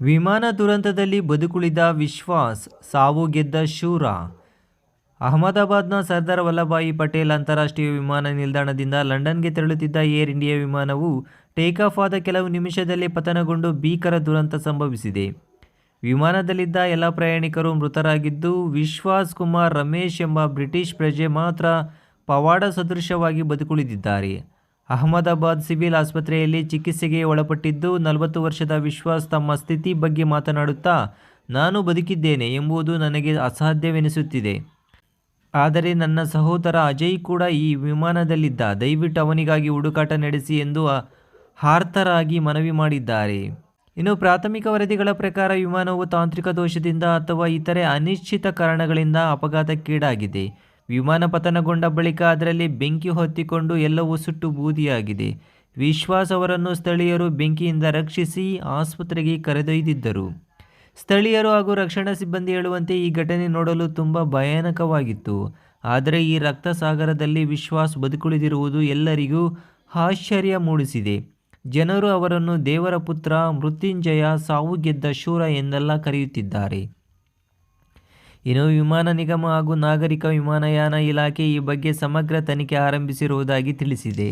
ವಿಮಾನ ದುರಂತದಲ್ಲಿ ಬದುಕುಳಿದ ವಿಶ್ವಾಸ್ ಸಾವು ಗೆದ್ದ ಶೂರ. ಅಹಮದಾಬಾದ್ನ ಸರ್ದಾರ್ ವಲ್ಲಭಾಯಿ ಪಟೇಲ್ ಅಂತಾರಾಷ್ಟ್ರೀಯ ವಿಮಾನ ನಿಲ್ದಾಣದಿಂದ ಲಂಡನ್ಗೆ ತೆರಳುತ್ತಿದ್ದ ಏರ್ ಇಂಡಿಯಾ ವಿಮಾನವು ಟೇಕಾಫ್ ಆದ ಕೆಲವು ನಿಮಿಷದಲ್ಲಿ ಪತನಗೊಂಡು ಭೀಕರ ದುರಂತ ಸಂಭವಿಸಿದೆ. ವಿಮಾನದಲ್ಲಿದ್ದ ಎಲ್ಲ ಪ್ರಯಾಣಿಕರು ಮೃತರಾಗಿದ್ದು, ವಿಶ್ವಾಸ್ ಕುಮಾರ್ ರಮೇಶ್ ಎಂಬ ಬ್ರಿಟಿಷ್ ಪ್ರಜೆ ಮಾತ್ರ ಪವಾಡ ಸದೃಶವಾಗಿ ಬದುಕುಳಿದಿದ್ದಾರೆ. ಅಹಮದಾಬಾದ್ ಸಿವಿಲ್ ಆಸ್ಪತ್ರೆಯಲ್ಲಿ ಚಿಕಿತ್ಸೆಗೆ ಒಳಪಟ್ಟಿದ್ದು ನಲವತ್ತು ವರ್ಷದ ವಿಶ್ವಾಸ್ ತಮ್ಮ ಸ್ಥಿತಿ ಬಗ್ಗೆ ಮಾತನಾಡುತ್ತಾ, ನಾನು ಬದುಕಿದ್ದೇನೆ ಎಂಬುದು ನನಗೆ ಅಸಾಧ್ಯವೆನಿಸುತ್ತಿದೆ. ಆದರೆ ನನ್ನ ಸಹೋದರ ಅಜಯ್ ಕೂಡ ಈ ವಿಮಾನದಲ್ಲಿದ್ದ. ದಯವಿಟ್ಟು ಅವನಿಗಾಗಿ ಹುಡುಕಾಟ ನಡೆಸಿ ಎಂದು ಹಾರ್ತರಾಗಿ ಮನವಿ ಮಾಡಿದ್ದಾರೆ. ಇನ್ನು ಪ್ರಾಥಮಿಕ ವರದಿಗಳ ಪ್ರಕಾರ ವಿಮಾನವು ತಾಂತ್ರಿಕ ದೋಷದಿಂದ ಅಥವಾ ಇತರೆ ಅನಿಶ್ಚಿತ ಕಾರಣಗಳಿಂದ ಅಪಘಾತಕ್ಕೀಡಾಗಿದೆ. ವಿಮಾನ ಪತನಗೊಂಡ ಬಳಿಕ ಅದರಲ್ಲಿ ಬೆಂಕಿ ಹೊತ್ತಿಕೊಂಡು ಎಲ್ಲವೂ ಸುಟ್ಟು ಬೂದಿಯಾಗಿದೆ. ವಿಶ್ವಾಸ್ ಅವರನ್ನು ಸ್ಥಳೀಯರು ಬೆಂಕಿಯಿಂದ ರಕ್ಷಿಸಿ ಆಸ್ಪತ್ರೆಗೆ ಕರೆದೊಯ್ದಿದ್ದರು. ಸ್ಥಳೀಯರು ಹಾಗೂ ರಕ್ಷಣಾ ಸಿಬ್ಬಂದಿ ಹೇಳುವಂತೆ ಈ ಘಟನೆ ನೋಡಲು ತುಂಬ ಭಯಾನಕವಾಗಿತ್ತು. ಆದರೆ ಈ ರಕ್ತಸಾಗರದಲ್ಲಿ ವಿಶ್ವಾಸ್ ಬದುಕುಳಿದಿರುವುದು ಎಲ್ಲರಿಗೂ ಆಶ್ಚರ್ಯ ಮೂಡಿಸಿದೆ. ಜನರು ಅವರನ್ನು ದೇವರ ಪುತ್ರ ಮೃತ್ಯುಂಜಯ ಸಾವು ಗೆದ್ದ ಶೂರ ಎಂದೆಲ್ಲ ಕರೆಯುತ್ತಿದ್ದಾರೆ. ಇನ್ನು ವಿಮಾನ ನಿಗಮ ಹಾಗೂ ನಾಗರಿಕ ವಿಮಾನಯಾನ ಇಲಾಖೆ ಈ ಬಗ್ಗೆ ಸಮಗ್ರ ತನಿಖೆ ಆರಂಭಿಸಿರುವುದಾಗಿ ತಿಳಿಸಿದೆ.